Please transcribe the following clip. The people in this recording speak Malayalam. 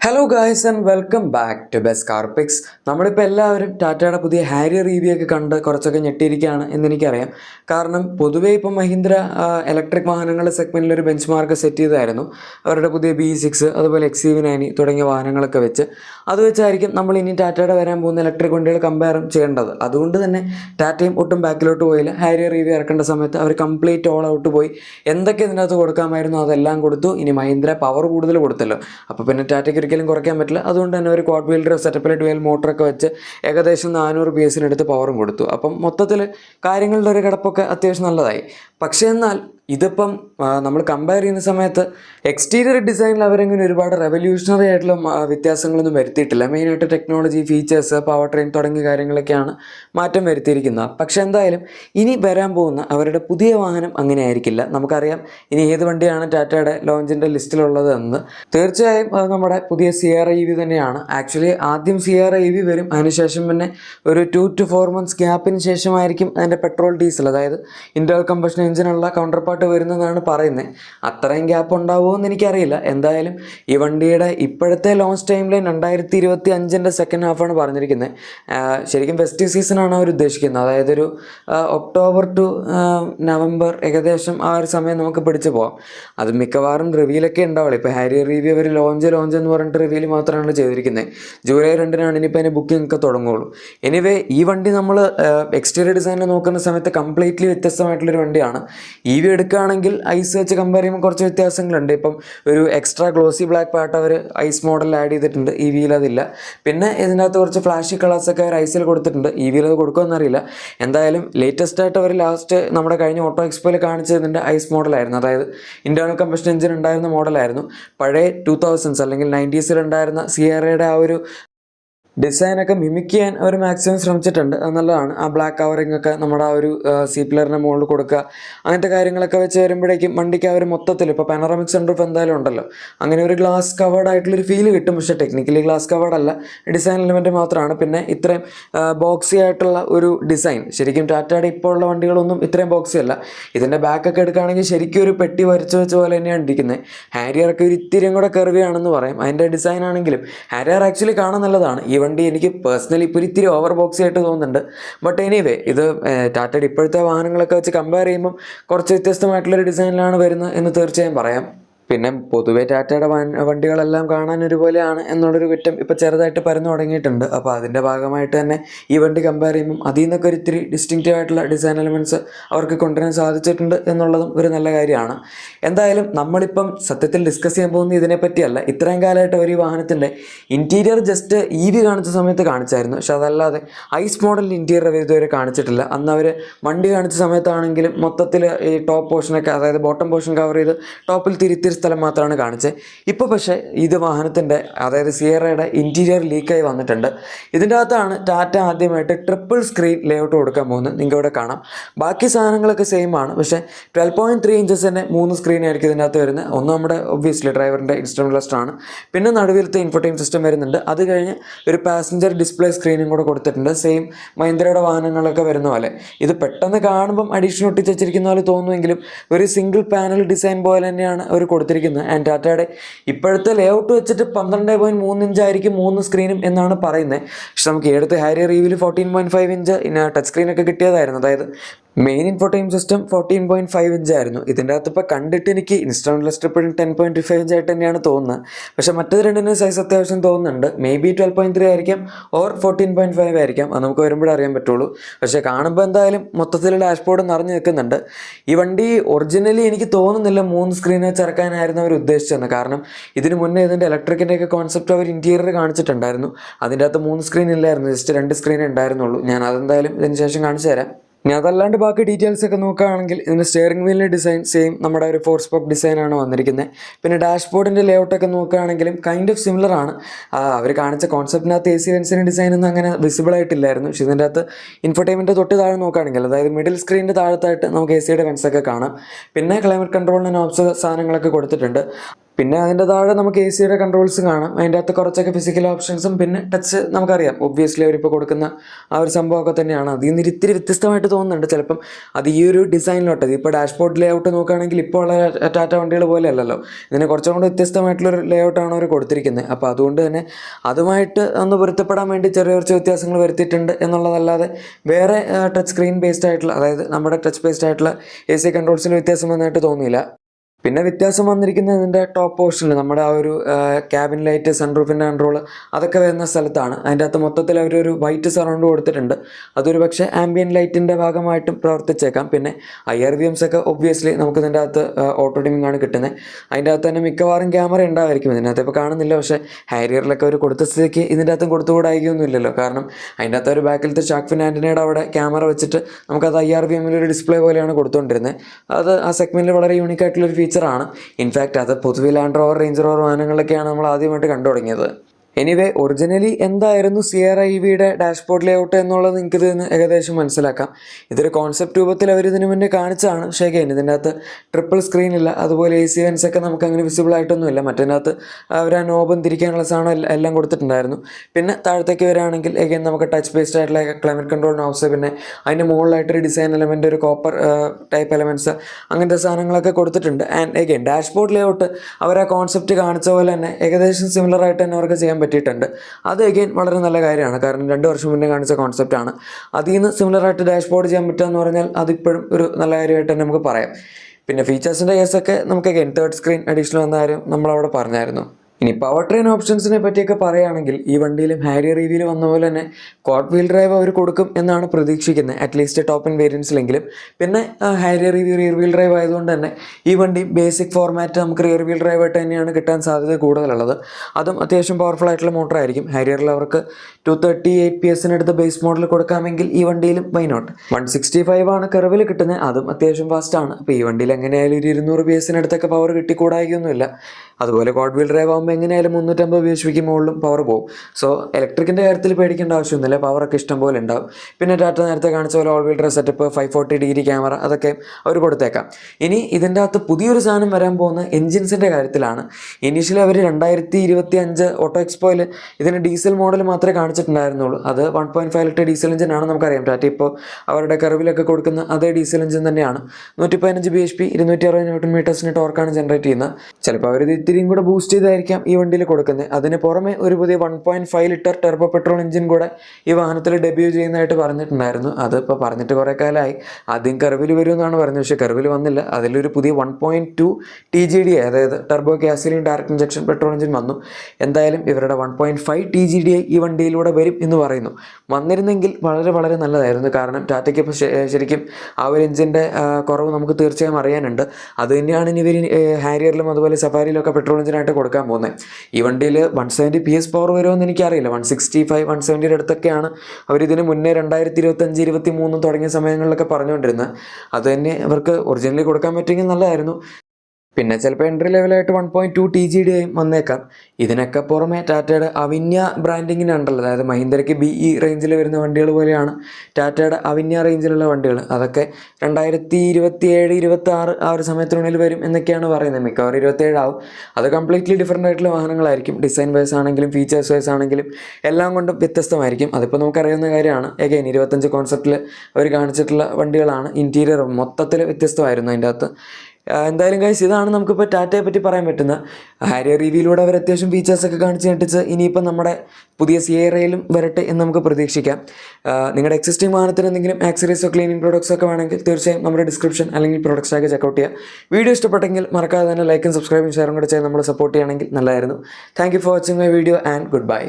Hello guys and welcome back to ബെസ് കാർപിക്സ് നമ്മളിപ്പോൾ എല്ലാവരും ടാറ്റയുടെ പുതിയ ഹാരിയർ ഇ വി ഒക്കെ കണ്ട് കുറച്ചൊക്കെ ഞെട്ടിയിരിക്കുകയാണ് എന്നെനിക്കറിയാം. കാരണം പൊതുവേ ഇപ്പം മഹീന്ദ്ര ഇലക്ട്രിക് വാഹനങ്ങളുടെ സെഗ്മെന്റിൽ ഒരു ബെഞ്ച് മാർക്ക് സെറ്റ് ചെയ്തായിരുന്നു അവരുടെ പുതിയ ബി സിക്സ് അതുപോലെ എക്സ് വി നയനി തുടങ്ങിയ വാഹനങ്ങളൊക്കെ വെച്ച്. അത് വെച്ചായിരിക്കും നമ്മൾ ഇനി ടാറ്റയുടെ വരാൻ പോകുന്ന ഇലക്ട്രിക് വണ്ടികൾ കമ്പയർ ചെയ്യേണ്ടത്. അതുകൊണ്ട് തന്നെ ടാറ്റയും ഒട്ടും ബാക്കിലോട്ട് പോയില്ല. ഹാരിയർ ഇ ഇറക്കേണ്ട സമയത്ത് അവർ കംപ്ലീറ്റ് ഓൾ ഔട്ട് പോയി. എന്തൊക്കെ ഇതിനകത്ത് കൊടുക്കാമായിരുന്നു അതെല്ലാം കൊടുത്തു. ഇനി മഹീന്ദ്ര പവർ കൂടുതൽ കൊടുത്തല്ലോ. അപ്പോൾ പിന്നെ ടാറ്റയ്ക്ക് ഒരിക്കലും കുറയ്ക്കാൻ പറ്റില്ല. അതുകൊണ്ട് തന്നെ ഒരു ക്വാഡ് വീൽ ഡ്രൈവ് സെറ്റപ്പിൽ ഡുവൽ മോട്ടറൊക്കെ വെച്ച് ഏകദേശം നാനൂറ് പി എസിനടുത്ത് പവറും കൊടുത്തു. അപ്പം മൊത്തത്തിൽ കാര്യങ്ങളുടെ ഒരു കിടപ്പൊക്കെ അത്യാവശ്യം നല്ലതായി. പക്ഷേ എന്നാൽ ഇതിപ്പം നമ്മൾ കമ്പയർ ചെയ്യുന്ന സമയത്ത് എക്സ്റ്റീരിയർ ഡിസൈനിൽ അവരെങ്ങനെ ഒരുപാട് റെവല്യൂഷണറി ആയിട്ടുള്ള വ്യത്യാസങ്ങളൊന്നും വരുത്തിയിട്ടില്ല. മെയിനായിട്ട് ടെക്നോളജി ഫീച്ചേഴ്സ് പവർ ട്രെയിൻ തുടങ്ങിയ കാര്യങ്ങളൊക്കെയാണ് മാറ്റം വരുത്തിയിരിക്കുന്നത്. പക്ഷേ എന്തായാലും ഇനി വരാൻ പോകുന്ന അവരുടെ പുതിയ വാഹനം അങ്ങനെ ആയിരിക്കില്ല നമുക്കറിയാം ഇനി ഏത് വണ്ടിയാണ് ടാറ്റയുടെ ലോഞ്ചിന്റെ ലിസ്റ്റിലുള്ളത് എന്ന്. തീർച്ചയായും അത് നമ്മുടെ പുതിയ സി ആർ ഐ വി തന്നെയാണ്. ആക്ച്വലി ആദ്യം സി ആർ ഐ വി വരും. അതിനുശേഷം പിന്നെ ഒരു ടു ടു ഫോർ മന്ത്സ് ഗ്യാപ്പിന് ശേഷമായിരിക്കും അതിന്റെ പെട്രോൾ ഡീസൽ അതായത് ഇൻഡോർ കമ്പഷൻ എഞ്ചിനുള്ള കൗണ്ടർ പാർട്ട് വരുന്നതാണ് പറയുന്നത് അത്രയും ഗ്യാപ്പ് ഉണ്ടാവുമോ എന്ന് എനിക്കറിയില്ല. എന്തായാലും ഈ വണ്ടിയുടെ ഇപ്പോഴത്തെ ലോഞ്ച് ടൈം ലൈൻ രണ്ടായിരത്തി ഇരുപത്തി അഞ്ചിന്റെ സെക്കൻഡ് ഹാഫാണ് പറഞ്ഞിരിക്കുന്നത് ശരിക്കും ഫെസ്റ്റീവ് സീസണാണ് അവർ ഉദ്ദേശിക്കുന്നത്. അതായത് ഒരു ഒക്ടോബർ ടു നവംബർ ഏകദേശം ആ ഒരു സമയം നമുക്ക് പിടിച്ചു പോകാം അത് മിക്കവാറും റിവ്യൂലൊക്കെ ഉണ്ടാവുള്ളൂ. ഇപ്പോൾ ഹാരി റിവ്യൂ അവർ ലോഞ്ച് ലോഞ്ച് എന്ന് പറഞ്ഞിട്ട് റിവ്യൂൽ മാത്രമാണ് ചെയ്തിരിക്കുന്നത്. ജൂലൈ രണ്ടിനാണ് ഇനിയിപ്പോൾ അതിന് ബുക്കിംഗ് ഒക്കെ തുടങ്ങുള്ളൂ. എനിവേ ഈ വണ്ടി നമ്മൾ എക്സ്റ്റീരിയർ ഡിസൈനിൽ നോക്കുന്ന സമയത്ത് കംപ്ലീറ്റ്ലി വ്യത്യസ്തമായിട്ടുള്ളൊരു വണ്ടിയാണ്. ഇ വി എടുക്കുകയാണെങ്കിൽ ഐസ് വെച്ച് കമ്പയർ ചെയ്യുമ്പോൾ കുറച്ച് വ്യത്യാസങ്ങളുണ്ട്. ഇപ്പം ഒരു എക്സ്ട്രാ ഗ്ലോസി ബ്ലാക്ക് പാർട്ട് അവർ ഐസ് മോഡൽ ആഡ് ചെയ്തിട്ടുണ്ട്. ഇ വിയിൽ അതില്ല. പിന്നെ ഇതിനകത്ത് കുറച്ച് ഫ്ലാഷി കളേഴ്സൊക്കെ അവർ ഐസിൽ കൊടുത്തിട്ടുണ്ട്. ഇ വിയിൽ അത് കൊടുക്കുമെന്നറിയില്ല എന്തായാലും ലേറ്റസ്റ്റ് ആയിട്ട് അവർ ലാസ്റ്റ് നമ്മുടെ കഴിഞ്ഞ ഓട്ടോ എക്സ്പോയിൽ കാണിച്ചതിന്റെ ഐസ് മോഡലായിരുന്നു അതായത് ഇന്റേർണൽ കമ്പഷൻ എഞ്ചിൻ ഉണ്ടായിരുന്ന മോഡലായിരുന്നു പഴയ ടൂ തൗസൻഡ്സ് അല്ലെങ്കിൽ നയന്റീസിൽ ഉണ്ടായിരുന്ന സിയറയുടെ ആ ഒരു ഡിസൈനൊക്കെ മിമിക് ചെയ്യാൻ അവർ മാക്സിമം ശ്രമിച്ചിട്ടുണ്ട്. അത് നല്ലതാണ്. ആ ബ്ലാക്ക് കവറിംഗ് ഒക്കെ നമ്മുടെ ആ ഒരു സി പില്ലറിന്റെ മുകളിൽ കൊടുക്കുക. അങ്ങനത്തെ കാര്യങ്ങളൊക്കെ വെച്ച് വരുമ്പോഴേക്കും വണ്ടിക്ക് ആ ഒരു മൊത്തത്തിൽ ഇപ്പോൾ പാനോറാമിക് സൺറൂഫ് എന്തായാലും ഉണ്ടല്ലോ. അങ്ങനെ ഒരു ഗ്ലാസ് കവേർഡ് ആയിട്ടുള്ളൊരു ഫീൽ കിട്ടും. പക്ഷേ ടെക്നിക്കലി ഗ്ലാസ് കവേർഡ് അല്ല. ഡിസൈൻ എലിമെന്റ് മാത്രമാണ്. പിന്നെ ഇത്രയും ബോക്സി ആയിട്ടുള്ള ഒരു ഡിസൈൻ ശരിക്കും ടാറ്റയുടെ ഇപ്പോൾ ഉള്ള വണ്ടികളൊന്നും ഇത്രയും ബോക്സി അല്ല. ഇതിന്റെ ബാക്കൊക്കെ എടുക്കുകയാണെങ്കിൽ ശരിക്കും ഒരു പെട്ടി വരച്ച് വെച്ച പോലെ തന്നെയാണ് ഇരിക്കുന്നത്. ഹാരിയറൊക്കെ ഒരു ഇത്തിരിയും കൂടെ കെർവിയാണെന്ന് പറയും. അതിന്റെ ഡിസൈൻ ആണെങ്കിലും ഹാരിയർ ആക്ച്വലി കാണാൻ നല്ലതാണ്. ഈ വണ്ടി എനിക്ക് പേഴ്സണലി ഇപ്പോൾ ഇത്തിരി ഓവർ ബോക്സി ആയിട്ട് തോന്നുന്നുണ്ട്. ബട്ട് എനിവേ ഇത് ടാറ്റയുടെ ഇപ്പോഴത്തെ വാഹനങ്ങളൊക്കെ വെച്ച് കമ്പയർ ചെയ്യുമ്പം കുറച്ച് വ്യത്യസ്തമായിട്ടുള്ളൊരു ഡിസൈനിലാണ് വരുന്നത് എന്ന് തീർച്ചയായും പറയാം. പിന്നെ പൊതുവേ ടാറ്റയുടെ വണ്ടികളെല്ലാം കാണാൻ ഒരുപോലെയാണ് എന്നുള്ളൊരു കുറ്റം ഇപ്പോൾ ചെറുതായിട്ട് പരന്നു തുടങ്ങിയിട്ടുണ്ട്. അപ്പോൾ അതിന്റെ ഭാഗമായിട്ട് തന്നെ ഈ വണ്ടി കമ്പയർ ചെയ്യുമ്പം അതിൽ നിന്നൊക്കെ ഒരു ഇത്തിരി ഡിസ്റ്റിങ്റ്റീവ് ആയിട്ടുള്ള ഡിസൈൻ എലമെന്റ്സ് അവർക്ക് കൊണ്ടുവരാൻ സാധിച്ചിട്ടുണ്ട് എന്നുള്ളതും ഒരു നല്ല കാര്യമാണ്. എന്തായാലും നമ്മളിപ്പം സത്യത്തിൽ ഡിസ്കസ് ചെയ്യാൻ പോകുന്ന ഇതിനെപ്പറ്റിയല്ല ഇത്രയും കാലമായിട്ട് ഒരു വാഹനത്തിന്റെ ഇന്റീരിയർ ജസ്റ്റ് ഇ വി കാണിച്ച സമയത്ത് കാണിച്ചായിരുന്നു. പക്ഷെ അതല്ലാതെ ഐസ് മോഡൽ ഇന്റീരിയർ ഇതുവരെ കാണിച്ചിട്ടില്ല. അന്ന് അവർ വണ്ടി കാണിച്ച സമയത്താണെങ്കിലും മൊത്തത്തിൽ ഈ ടോപ്പ് പോർഷനൊക്കെ അതായത് ബോട്ടം പോർഷൻ കവർ ചെയ്ത് ടോപ്പിൽ തിരിത്തിരി സ്ഥലം മാത്രമാണ് കാണിച്ചത്. ഇപ്പോൾ പക്ഷേ ഇത് വാഹനത്തിന്റെ അതായത് സിയറയുടെ ഇന്റീരിയർ ലീക്കായി വന്നിട്ടുണ്ട്. ഇതിന്റെ അകത്താണ് ടാറ്റ ആദ്യമായിട്ട് ട്രിപ്പിൾ സ്ക്രീൻ ലേഔട്ട് കൊടുക്കാൻ പോകുന്നത്. നിങ്ങൾക്ക് ഇവിടെ കാണാം. ബാക്കി സാധനങ്ങളൊക്കെ സെയിം ആണ്. പക്ഷേ ട്വൽവ് പോയിന്റ് ത്രീ ഇഞ്ചസിന്റെ മൂന്ന് സ്ക്രീൻ ആയിരിക്കും ഇതിനകത്ത് വരുന്നത്. ഒന്ന് നമ്മുടെ ഒബ്വിയസ്ലി ഡ്രൈവറിന്റെ ഇൻസ്ട്രുമെന്റ് ലിസ്റ്റ് ആണ്. പിന്നെ നടുവിലത്തെ ഇൻഫോടൈം സിസ്റ്റം വരുന്നുണ്ട്. അത് കഴിഞ്ഞ് ഒരു പാസഞ്ചർ ഡിസ്പ്ലേ സ്ക്രീനും കൂടെ കൊടുത്തിട്ടുണ്ട്. സെയിം മഹീന്ദ്രയുടെ വാഹനങ്ങളൊക്കെ വരുന്ന പോലെ. ഇത് പെട്ടെന്ന് കാണുമ്പം അഡീഷൻ ഒട്ടിച്ചിരിക്കുന്ന പോലെ തോന്നുമെങ്കിലും ഒരു സിംഗിൾ പാനൽ ഡിസൈൻ പോലെ തന്നെയാണ് അവർ കൊടുത്തിരിക്കുന്നത്. ആൻഡ് ടാറ്റയുടെ ഇപ്പോഴത്തെ ലേഔട്ട് വെച്ചിട്ട് പന്ത്രണ്ട് പോയിന്റ് മൂന്ന് ഇഞ്ച് ആയിരിക്കും മൂന്ന് സ്ക്രീനും എന്നാണ് പറയുന്നത്. പക്ഷെ നമുക്ക് എടുത്ത് Harrier റിവ്യൂവിൽ fourteen point five inch touch സ്ക്രീനൊക്കെ കിട്ടിയതായിരുന്നു. അതായത് main infotainment system fourteen point five inch ആയിരുന്നു. ഇതിന്റെ അകത്ത് ഇപ്പോൾ കണ്ടിട്ട് എനിക്ക് ഇൻസ്റ്റാൾ ലിസ്റ്റ് ഇപ്പോഴും ടെൻ പോയിന്റ് ഫൈവ് ഇഞ്ച് ആയിട്ട് തന്നെയാണ് തോന്നുന്നത് പക്ഷേ മറ്റേത് രണ്ടിന് സൈസ് അത്യാവശ്യം തോന്നുന്നുണ്ട്. May be twelve point three ആയിരിക്കാം ഓർ ഫോർട്ടീൻ പോയിന്റ് ഫൈവ് ആയിരിക്കാം. അത് നമുക്ക് വരുമ്പോഴേ അറിയാൻ പറ്റുള്ളൂ. പക്ഷേ കാണുമ്പോൾ എന്തായാലും മൊത്തത്തിൽ ഡാഷ്ബോർഡ് നിറഞ്ഞു നിൽക്കുന്നുണ്ട്. ഈ വണ്ടി ഒറിജിനലി എനിക്ക് തോന്നുന്നില്ല മൂന്ന് സ്ക്രീൻ വെച്ച് ഇറക്കാനായിരുന്നു അവർ ഉദ്ദേശിച്ചത് കാരണം ഇതിന് മുന്നേ ഇതിന്റെ ഇലക്ട്രിക്കിന്റെ ഒക്കെ കോൺസെപ്റ്റ് അവർ ഇന്റീരിയർ കാണിച്ചിട്ടുണ്ടായിരുന്നു. അതിന്റെ അകത്ത് മൂന്ന് സ്ക്രീൻ ഇല്ലായിരുന്നു. ജസ്റ്റ് രണ്ട് സ്ക്രീൻ ഉണ്ടായിരുന്നുള്ളൂ ഞാൻ അതെന്തായാലും ഇതിന് ശേഷം കാണിച്ചു തരാം. ഇനി അതല്ലാണ്ട് ബാക്കി ഡീറ്റെയിൽസ് ഒക്കെ നോക്കുകയാണെങ്കിൽ ഇതിന്റെ സ്റ്റിയറിംഗ് വീലിന്റെ ഡിസൈൻ സെയിം നമ്മുടെ ഒരു ഫോർ സ്പോക്ക് ഡിസൈനാണ് വന്നിരിക്കുന്നത്. പിന്നെ ഡാഷ്ബോർഡിന്റെ ലേഔട്ട് ഒക്കെ നോക്കുകയാണെങ്കിലും കൈൻഡ് ഓഫ് സിമിലർ ആണ്. അവർ കാണിച്ച കോൺസെപ്റ്റിനകത്ത് എ സി വെൻസിന്റെ ഡിസൈൻ ഒന്നും അങ്ങനെ വിസിബിൾ ആയിട്ടില്ലായിരുന്നു. പക്ഷേ ഇതിന്റെ അകത്ത് ഇൻഫർടൈൻമെന്റ് തൊട്ട് താഴെ നോക്കുകയാണെങ്കിൽ അതായത് മിഡിൽ സ്ക്രീനിന്റെ താഴത്തായിട്ട് നമുക്ക് എ സിയുടെ വെൻസൊക്കെ കാണാം. പിന്നെ ക്ലൈമറ്റ് കൺട്രോളിന് നോബ്സ് സാധനങ്ങളൊക്കെ കൊടുത്തിട്ടുണ്ട്. പിന്നെ അതിന്റെ താഴെ നമുക്ക് എ സിയുടെ കൺട്രോൾസ് കാണാം. അതിന്റെ അകത്ത് കുറച്ചൊക്കെ ഫിസിക്കൽ ഓപ്ഷൻസും പിന്നെ ടച്ച് നമുക്കറിയാം. ഒബ്വിയസ്ലി അവരിപ്പോൾ കൊടുക്കുന്ന ആ ഒരു സംഭവമൊക്കെ തന്നെയാണ്. അതിൽ നിന്ന് ഇത്തിരി വ്യത്യസ്തമായിട്ട് തോന്നുന്നുണ്ട്. ചിലപ്പം അത് ഈ ഒരു ഡിസൈനിലോട്ട് ഇപ്പോൾ ഡാഷ്ബോർഡ് ലേ ഔട്ട് നോക്കുകയാണെങ്കിൽ ഇപ്പോൾ ഉള്ള ടാറ്റ വണ്ടികൾ പോലെ അല്ലല്ലോ. ഇതിന് കുറച്ചും കൂടി വ്യത്യസ്തമായിട്ടുള്ളൊരു ലേ ഔട്ടാണ് അവർ കൊടുത്തിരിക്കുന്നത്. അപ്പോൾ അതുകൊണ്ട് തന്നെ അതുമായിട്ട് ഒന്ന് പൊരുത്തപ്പെടാൻ വേണ്ടി ചെറിയ കുറച്ച് വ്യത്യാസങ്ങൾ വരുത്തിയിട്ടുണ്ട് എന്നുള്ളതല്ലാതെ വേറെ ടച്ച് സ്ക്രീൻ ബേസ്ഡ് ആയിട്ടുള്ള അതായത് നമ്മുടെ ടച്ച് ബേസ്ഡ് ആയിട്ടുള്ള എ സി കൺട്രോൾസിന് വ്യത്യാസം വന്നതായിട്ട് തോന്നിയില്ല. പിന്നെ വ്യത്യാസം വന്നിരിക്കുന്നത് ഇതിന്റെ ടോപ്പ് പോർഷനിൽ നമ്മുടെ ആ ഒരു ക്യാബിൻ ലൈറ്റ് സൺറൂഫിന്റെ കൺട്രോൾ അതൊക്കെ വരുന്ന സ്ഥലത്താണ്. അതിന്റെ അകത്ത് മൊത്തത്തിൽ അവരൊരു വൈറ്റ് സറൗണ്ട് കൊടുത്തിട്ടുണ്ട്. അതൊരു പക്ഷേ ആംബിയൻ ലൈറ്റിന്റെ ഭാഗമായിട്ടും പ്രവർത്തിച്ചേക്കാം. പിന്നെ ഐ ആർ വി എംസ് ഒക്കെ ഒബ്വിയസ്ലി നമുക്ക് ഇതിന്റെ അകത്ത് ഓട്ടോ ഡിമിംഗ് ആണ് കിട്ടുന്നത് അതിന്റെ അകത്ത് തന്നെ മിക്കവാറും ക്യാമറ ഉണ്ടായിരിക്കും ഇതിനകത്ത് ഇപ്പോൾ കാണുന്നില്ല പക്ഷേ ഹാരിയറിലൊക്കെ അവർ കൊടുത്ത സ്ഥിതിക്ക് ഇതിന്റെ അകത്തും കൊടുത്തുകൂടായിക്കൊന്നും ഇല്ലല്ലോ കാരണം അതിന്റെ അകത്ത് ഒരു ബാക്കിലത്തെ ഷാക്ഫിൻ ആന്റിനയുടെ അവിടെ ക്യാമറ വെച്ചിട്ട് നമുക്കത് ഐ ആർ വി എമ്മിൽ ഒരു ഡിസ്പ്ലേ പോലെയാണ് കൊടുത്തുകൊണ്ടിരുന്നത് അത് ആ സെഗ്മെന്റിൽ വളരെ യൂണിക് ആയിട്ടുള്ളൊരു ഫീച്ചറാണ് ഇൻഫാക്റ്റ് അത് പൊതുവെ ലാൻഡ് റോവർ റേഞ്ച് റോവർ വാഹനങ്ങളിലൊക്കെയാണ് നമ്മൾ ആദ്യമായിട്ട് കണ്ടു തുടങ്ങിയത് എനിവേ ഒറിജിനലി എന്തായിരുന്നു സിയർ ഐ വിയുടെ ഡാഷ്ബോർഡ് ലേഔട്ട് എന്നുള്ളത് നിങ്ങൾക്ക് ഇതിന് ഏകദേശം മനസ്സിലാക്കാം. ഇതൊരു കോൺസെപ്റ്റ് രൂപത്തിൽ അവർ ഇതിനു മുന്നേ കാണിച്ചാണ് പക്ഷേ again ഇതിന്റെ അകത്ത് ട്രിപ്പിൾ സ്ക്രീൻ ഇല്ല. അതുപോലെ എ സി വെൻസ് ഒക്കെ നമുക്ക് അങ്ങനെ വിസിബിൾ ആയിട്ടൊന്നുമില്ല മറ്റതിനകത്ത് അവർ ആ നോബും തിരിക്കാനുള്ള സാധനം എല്ലാം- കൊടുത്തിട്ടുണ്ടായിരുന്നു. പിന്നെ താഴത്തേക്ക് വരികയാണെങ്കിൽ എഗൈൻ നമുക്ക് ടച്ച് ബേസ്ഡ് ആയിട്ടുള്ള ക്ലൈമറ്റ് കൺട്രോൾ നോബ്സ് പിന്നെ അതിന്റെ മുകളിലായിട്ടൊരു ഡിസൈൻ എലമെന്റ് ഒരു കോപ്പർ ടൈപ്പ് എലമെന്റ്സ് അങ്ങനത്തെ സാധനങ്ങളൊക്കെ കൊടുത്തിട്ടുണ്ട്. ആൻഡ് എഗൈൻ ഡാഷ്ബോർഡ് ലേഔട്ട് അവർ ആ കോൺസെപ്റ്റ് കാണിച്ച പോലെ തന്നെ ഏകദേശം സിമിലർ ആയിട്ട് തന്നെ അവർക്ക് ചെയ്യാൻ പറ്റിയിട്ടുണ്ട്. അത് അഗെയിൻ വളരെ നല്ല കാര്യമാണ്. കാരണം രണ്ട് വർഷം മുന്നേ കാണിച്ച കോൺസെപ്റ്റാണ് അതിൽ നിന്ന് സിമിലർ ആയിട്ട് ഡാഷ്ബോർഡ് ചെയ്യാൻ പറ്റുക എന്ന് പറഞ്ഞാൽ അതിപ്പോഴും ഒരു നല്ല കാര്യമായിട്ട് തന്നെ നമുക്ക് പറയാം. പിന്നെ ഫീച്ചേഴ്സിന്റെ കേസൊക്കെ നമുക്ക് അഗെയിൻ തേർഡ് സ്ക്രീൻ അഡീഷണൽ വന്ന കാര്യം നമ്മളവിടെ പറഞ്ഞായിരുന്നു. ഇനി പവർ ട്രെയിൻ ഓപ്ഷൻസിനെ പറ്റിയൊക്കെ പറയുകയാണെങ്കിൽ ഈ വണ്ടിയിലും ഹാരിയർ രീതിയിൽ വന്ന പോലെ തന്നെ കോട്ട് വീൽ ഡ്രൈവ് അവർ കൊടുക്കും എന്നാണ് പ്രതീക്ഷിക്കുന്നത്. അറ്റ്ലീസ്റ്റ് ടോപ്പ് ഇൻ വേരിയൻസിലെങ്കിലും പിന്നെ Harrier EV rear wheel drive ആയതുകൊണ്ട് തന്നെ ഈ വണ്ടി ബേസിക് ഫോർമാറ്റ് നമുക്ക് റിയർ വീൽ ഡ്രൈവ് ആയിട്ട് തന്നെയാണ് കിട്ടാൻ സാധ്യത കൂടുതലുള്ളത്. അതും അത്യാവശ്യം പവർഫുൾ ആയിട്ടുള്ള മോട്ടറായിരിക്കും ഹാരിയറിൽ അവർക്ക് ടു തേർട്ടി എയ്റ്റ് പി എസിനടുത്ത് ബേസ് മോഡൽ കൊടുക്കാമെങ്കിൽ ഈ വണ്ടിയിലും why not one sixty five ആണ് കർവിൽ കിട്ടുന്നത്. അതും അത്യാവശ്യം ഫാസ്റ്റാണ് അപ്പോൾ ഈ വണ്ടിയിൽ എങ്ങനെയായാലും ഒരു ഇരുന്നൂറ് പി എസിനടുത്തൊക്കെ പവർ കിട്ടിക്കൂടായിക്കൊന്നുമില്ല അതുപോലെ കോഡ് വീൽ ഡ്രൈവ് ആകുമ്പോൾ എങ്ങനെയായാലും മുന്നൂറ്റമ്പത് ബി എച്ച് പിക്ക് മുകളിലും പവർ പോകും. സോ ഇലക്ട്രിക്കിന്റെ കാര്യത്തിൽ പേടിക്കേണ്ട ആവശ്യമൊന്നുമില്ല. പവറൊക്കെ ഇഷ്ടം പോലെ ഉണ്ടാവും. പിന്നെ ഡാറ്റ നേരത്തെ കാണിച്ച പോലെ all wheel setup five forty degree camera അതൊക്കെ അവർ കൊടുത്തേക്കാം. ഇനി ഇതിന്റെ അകത്ത് പുതിയൊരു സാധനം വരാൻ പോകുന്ന എൻജിൻസിന്റെ കാര്യത്തിലാണ്. ഇനീഷ്യലി അവർ രണ്ടായിരത്തി ഇരുപത്തി അഞ്ച് ഓട്ടോ എക്സ്പോയിൽ ഇതിന് ഡീസൽ മോഡൽ മാത്രമേ കാണിച്ചിട്ടുണ്ടായിരുന്നുള്ളൂ. അത് one point five litre diesel എഞ്ചിനാണ് നമുക്കറിയാം. ടാറ്റ ഇപ്പോൾ അവരുടെ കറിവിലൊക്കെ കൊടുക്കുന്ന അതേ ഡീസൽ എഞ്ചിൻ തന്നെയാണ്. നൂറ്റി പതിനഞ്ച് ബി എച്ച് പി ഇരുന്നൂറ്റി അറുപത് ന്യൂട്ടൺ മീറ്റേഴ്സിന് ടോർക്കാണ് ജനറേറ്റ് ചെയ്യുന്നത്. ചിലപ്പോൾ അവർ ഇത് ഇത്തിരിയും കൂടെ ബൂസ്റ്റ് ചെയ്തായിരിക്കാം. ഈ വണ്ടിയിൽ കൊടുക്കുന്നത്. അതിന് പുറമെ ഒരു പുതിയ one point five litre turbo petrol engine കൂടെ ഈ വാഹനത്തിൽ ഡെബ്യൂ ചെയ്യുന്നതായിട്ട് പറഞ്ഞിട്ടുണ്ടായിരുന്നു. അതിപ്പോൾ പറഞ്ഞിട്ട് കുറേ കാലമായി. ആദ്യം കർവിൽ വരുമെന്നാണ് പറഞ്ഞത് പക്ഷേ കർവിൽ വന്നില്ല. അതിലൊരു പുതിയ one point two T G D അതായത് turbo gasoline direct injection petrol engine വന്നു. എന്തായാലും ഇവരുടെ one point five T G D ഈ വണ്ടിയിലൂടെ വരും എന്ന് പറയുന്നു. വന്നിരുന്നെങ്കിൽ വളരെ വളരെ നല്ലതായിരുന്നു. കാരണം ടാറ്റയ്ക്ക് ഇപ്പോൾ ശരിക്കും ആ ഒരു എഞ്ചിന്റെ കുറവ് നമുക്ക് തീർച്ചയായും അറിയാനുണ്ട്. അത് തന്നെയാണ് ഇനി ഇവർ ഹാരിയറിലും അതുപോലെ സഫാരിയിലും ഒക്കെ പെട്രോൾ എഞ്ചിനായിട്ട് കൊടുക്കാൻ പോകുന്നത്. ഈ വണ്ടിയിൽ one seventy P S power വരുമെന്ന് എനിക്കറിയില്ല. വൺ സിക്സ്റ്റി ഫൈവ് വൺ സെവന്റിയുടെ അടുത്തൊക്കെയാണ് അവരിതിന് മുന്നേ രണ്ടായിരത്തി ഇരുപത്തഞ്ച് ഇരുപത്തി മൂന്ന് തുടങ്ങിയ സമയങ്ങളിലൊക്കെ പറഞ്ഞുകൊണ്ടിരുന്നത്. അത് തന്നെ അവർക്ക് ഒറിജിനലി കൊടുക്കാൻ പറ്റുമെങ്കിൽ നല്ലതായിരുന്നു. പിന്നെ ചിലപ്പോൾ entry ലെവലായിട്ട് one point two T G D ആയി വന്നേക്കാം. ഇതിനൊക്കെ പുറമെ ടാറ്റയുടെ അവിന്യ ബ്രാൻഡിങ്ങിനുണ്ടല്ലോ അതായത് മഹീന്ദ്രയ്ക്ക് ബി ഇ റേഞ്ചിൽ വരുന്ന വണ്ടികൾ പോലെയാണ് ടാറ്റയുടെ അവിന്യ റേഞ്ചിലുള്ള വണ്ടികൾ. അതൊക്കെ രണ്ടായിരത്തി ഇരുപത്തി ഏഴ് ഇരുപത്തി ആറ് ആ ഒരു സമയത്തിനുള്ളിൽ വരും എന്നൊക്കെയാണ് പറയുന്നത്. മിക്കവാറും ഇരുപത്തേഴ് ആവും അത് കംപ്ലീറ്റ്ലി ഡിഫറെന്റ് ആയിട്ടുള്ള വാഹനങ്ങളായിരിക്കും. ഡിസൈൻ വൈസ് ആണെങ്കിലും ഫീച്ചേഴ്സ് വൈസ് ആണെങ്കിലും എല്ലാം കൊണ്ടും വ്യത്യസ്തമായിരിക്കും. അതിപ്പോൾ നമുക്കറിയുന്ന കാര്യമാണ്. എഗൈൻ ഇരുപത്തഞ്ച് കോൺസെപ്റ്റിൽ അവർ കാണിച്ചിട്ടുള്ള വണ്ടികളാണ്. ഇന്റീരിയർ മൊത്തത്തിൽ വ്യത്യസ്തമായിരുന്നു അതിന്റെ അകത്ത്. എന്തായാലും കഴിച്ച് ഇതാണ് നമുക്കിപ്പോൾ ടാറ്റയെ പറ്റി പറയാൻ പറ്റുന്നത് ഹാരിയ റിവ്യൂയിലൂടെ അവർ അത്യാവശ്യം ഫീച്ചേഴ്സൊക്കെ കാണിച്ച് കണ്ടിച്ച് ഇനിയിപ്പം നമ്മുടെ പുതിയ സി വരട്ടെ എന്ന് നമുക്ക് പ്രതീക്ഷിക്കാം. നിങ്ങളുടെ എക്സിസ്റ്റിംഗ് വാഹനത്തിന് എന്തെങ്കിലും ആക്സറീസോ ക്ലീനിങ് പ്രോഡക്ട്സ് ഒക്കെ വേണമെങ്കിൽ തീർച്ചയായും നമ്മുടെ ഡിസ്ക്രിപ്ഷൻ അല്ലെങ്കിൽ പ്രോഡക്ട്സ് ആകെ ചെക്കൗട്ട് ചെയ്യുക വീഡിയോ ഇഷ്ടപ്പെട്ടെങ്കിൽ മറക്കാതെ തന്നെ ലൈക്കും സബ്സ്ക്രൈബും ഷെയറും കൂടെ ചെയ്ത് നമ്മൾ സപ്പോർട്ട് ചെയ്യുകയാണെങ്കിൽ നല്ലതായിരുന്നു. Thank for watching my video and good bye